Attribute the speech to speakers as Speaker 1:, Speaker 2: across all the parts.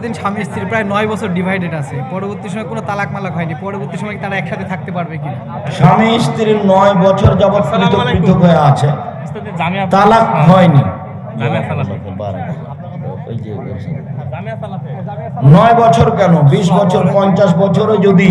Speaker 1: এতদিন স্বামী স্ত্রী প্রায় নয় বছর ডিভাইডেড আছে। পরবর্তী সময় কোনো তালাক মালাক হয়নি। পরবর্তী সময় তারা একসাথে থাকতে পারবে কি
Speaker 2: স্বামী স্ত্রীর নয় বছর যাবৎ পৃথক পৃথক হয়ে আছে। তালাক হয়নি। নয় বছর কেন? বিশ বছর পঞ্চাশ বছরও যদি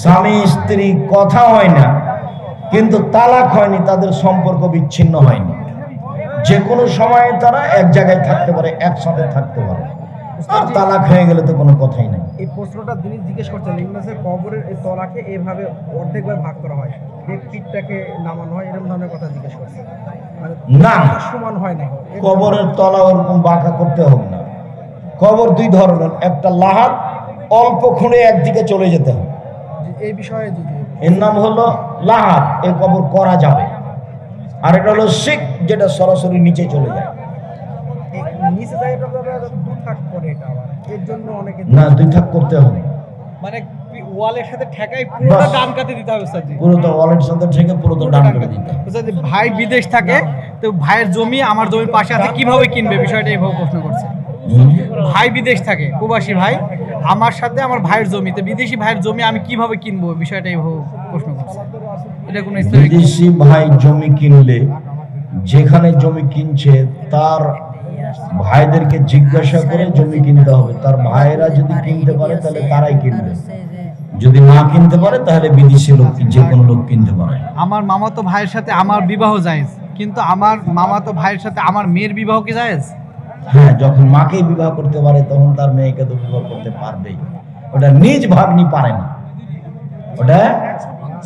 Speaker 2: স্বামী স্ত্রী কথা হয় না কিন্তু তালাক হয়নি তাদের সম্পর্ক বিচ্ছিন্ন হয়নি। যে কোনো সময়ে তারা এক জায়গায় থাকতে পারে একসাথে থাকতে পারে। আর তালাক হয়ে গেলে তো কোনো কথাই নেই।
Speaker 3: এই প্রশ্নটা তিনি জিজ্ঞেস করছেন ইংরেজের কবরের এই তলাকে এভাবে ভাগ করা হয় নামানো হয় এরকম ধরনের কথা জিজ্ঞেস করছেন। মানে
Speaker 2: না।
Speaker 3: সমান হয় না।
Speaker 2: কবরের তলা ওরকম বাঁকা করতে হবে না। কবর দুই ধরনের একটা লাহাত অল্প খুঁড়ে একদিকে চলে যেতে হবে।
Speaker 3: এই বিষয়ে
Speaker 2: এর নাম হলো লাহাত এই কবর করা যাবে। আর এটা হলো শিখ যেটা সরাসরি নিচে চলে যায়।
Speaker 3: নিচে থাক করে এটা আবার। এর জন্য অনেকে
Speaker 2: না দুই থাক করতে হবে।
Speaker 1: মানে ওয়ালের সাথে ঠেকাই পুরোটা। ডান কাতে দিতে হবে স্যারজি।
Speaker 2: পুরো তো ওয়ালেট সাথে থেকে পুরো তো ডান দিতে হবে।
Speaker 1: স্যারজি, ভাই বিদেশ থাকে তো ভাইয়ের জমি আমার জমির পাশে আছে কীভাবে কিনবে? বিষয়টা এইভাবে প্রশ্ন করছে। ভাই বিদেশ থাকে প্রবাসী ভাই আমার সাথে আমার ভাইয়ের জমিতে বিদেশি ভাইয়ের জমি আমি কীভাবে কিনবো? বিষয়টা এইভাবে প্রশ্ন করছে। এটা কোনো
Speaker 2: বিদেশি ভাই জমি কিনলে যেখানে জমি কিনছে তার ভাইদেরকে জিজ্ঞাসা করে জমি কিনতে হবে। তার ভাইয়েরা যদি কিনতে পারে তাহলে তারাই কিনবে। যদি না কিনতে পারে তাহলে বিদেশি লোক যে কোনো লোক কিনতে পারে।
Speaker 1: আমার মামাতো ভাইয়ের সাথে আমার বিবাহ জায়েজ। কিন্তু আমার মামাতো ভাইয়ের সাথে আমার মেয়ের বিবাহ কি জায়েজ?
Speaker 2: হ্যাঁ যখন মাকে বিবাহ করতে পারে তখন তার মেয়েকে তো বিবাহ করতে পারবেই। ওটা নিজ ভাগ্নি পারে না। ওটা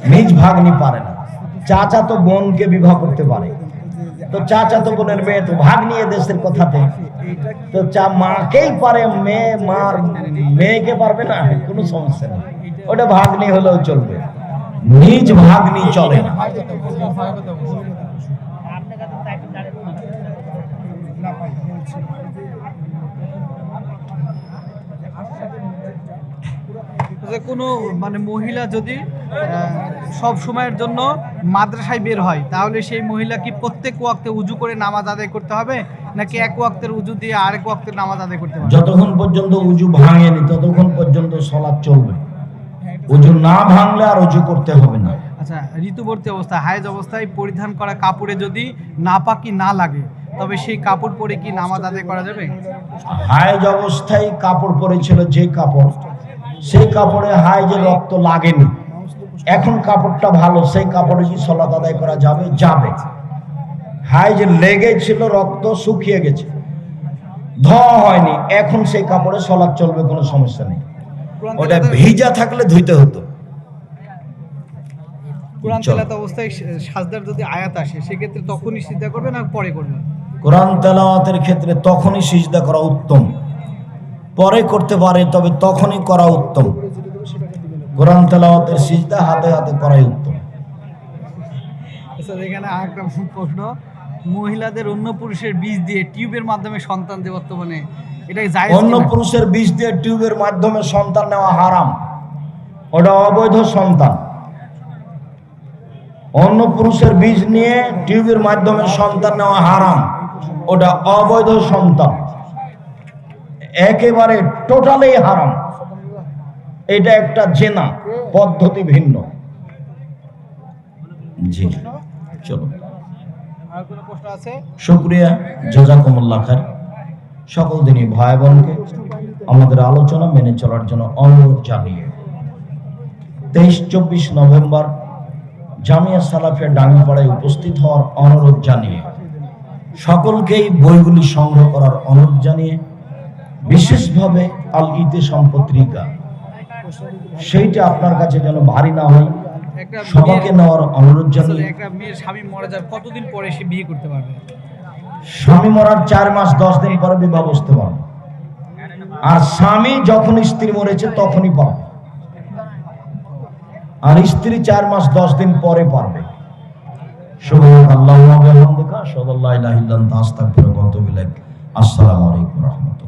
Speaker 2: নিজ ভাগ্নি পারে না। চাচা তো বোনকে বিবাহ করতে পারে। তো চাচা তো বোনের মেয়ে তো ভাগ নিয়ে দেশের কথাতে তো চা মাকেই পারে মেয়ে মার মেয়েকে পারবে না কোনো সমস্যা নেই ওটা ভাগ্নি হলেও চলবে নিজ ভাগ্নি চলে না
Speaker 1: যে কোনো মানে মহিলা যদি সব সময়ের জন্য মাদ্রাসায় বের হয় তাহলে সেই মহিলা কি প্রত্যেক ওয়াক্তে উজু করে নামাজ আদায় করতে হবে? নাকি এক ওয়াক্তের উজু দিয়ে আরেক ওয়াক্তের নামাজ আদায় করতে হবে?
Speaker 2: যতক্ষণ পর্যন্ত উজু ভাঙেনি ততক্ষণ পর্যন্ত সলাপ চলবে। উজু না ভাঙলে আর উজু করতে হবে না।
Speaker 1: আচ্ছা ঋতুবর্তী অবস্থা হায়েজ অবস্থায় পরিধান করা কাপড়ে যদি নাপাকি না লাগে তবে সেই কাপড় পরে কি নামাজ আদায় করা যাবে?
Speaker 2: হাইজ অবস্থায় কাপড় পরেছিল যে কাপড় সেই কাপড়ে হাইজে রক্ত লাগেনি। এখন কাপড়টা ভালো সেই কাপড়ে কি সলাত আদায় করা যাবে যাবে। হাইজ লেগেছিল রক্ত শুকিয়ে গেছে। ধোয়া হয়নি এখন সেই কাপড়ে সলাৎ চলবে কোনো সমস্যা নেই। ওটা ভিজা থাকলে ধুইতে হতো।
Speaker 1: কোরআন। অবস্থায় সাজদার যদি আয়াত আসে সেক্ষেত্রে তখনই করবে না পরে করবে
Speaker 2: কোরআন তেলাওয়াতের ক্ষেত্রে তখনই সিজদা করা উত্তম। পরে করতে পারে তবে তখনই করা উত্তম। কোরআন তেলাওয়াতের সিজদা হাতে হাতে করাই উত্তম।
Speaker 1: এখানে আরেকটা প্রশ্ন। মহিলাদের অন্য পুরুষের বীজ দিয়ে টিউবের মাধ্যমে সন্তান দিয়ে বর্তমানে এটা যায়
Speaker 2: অন্য পুরুষের বিষ দিয়ে টিউবের মাধ্যমে সন্তান নেওয়া হারাম। ওটা অবৈধ সন্তান। অন্য পুরুষের বীজ নিয়ে টিউবের মাধ্যমে সন্তান নেওয়া হারাম। ওটা অবৈধ সন্তান। একেবারে টোটালি হারাম। এটা একটা জেনা পদ্ধতি ভিন্ন। জি চলো। শুক্রিয়া জাজাকুমুল্লাহ খার সকল দিনই ভাই বোনকে আমাদের আলোচনা মেনে চলার জন্য অনুরোধ জানিয়ে। তেইশ চব্বিশ নভেম্বর জামিয়া সালাফিয়া ডাঙ্গাপাড়ায় উপস্থিত হওয়ার অনুরোধ জানিয়ে সকলকেই বইগুলি সংগ্রহ করার অনুরোধ জানিয়ে বিশেষভাবে আল ইতে সম্পত্রিকা সেইটা আপনার কাছে যেন ভারী না হয় সবাইকে নেওয়ার অনুরোধ জানিয়ে।
Speaker 1: একটা মেয়ের স্বামী মারা যাওয়ার কতদিন পরে সে বিয়ে করতে পারবে?
Speaker 2: স্বামী মরার চার মাস দশ দিন পরে বিবাহ বসতে পারবে। আর স্বামী যখন স্ত্রী মরেছে তখনই পাবে আর স্ত্রী চার মাস দশ দিন পরে পারবে। আসসালামু আলাইকুম রহমতুল্লাহ।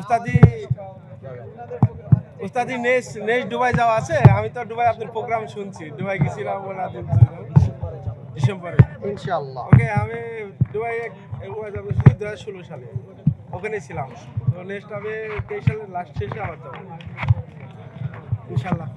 Speaker 4: উস্তাদজি উস্তাদজি নেক্সট নেক্সট দুবাই যাওয়া আছে? আমি তো দুবাই আপনার প্রোগ্রাম শুনছি। দুবাই গেছিলাম ওলা ডিসেম্বরে।
Speaker 1: ইনশাআল্লাহ।
Speaker 4: ওকে আমি দুবাই একবার যাব শুধু দু হাজার ষোলো সালে। ওখানে ছিলাম। তো নেক্সট আমি তেইশ সালের লাস্ট শেষে আবার যাব। ইনশাল্লাহ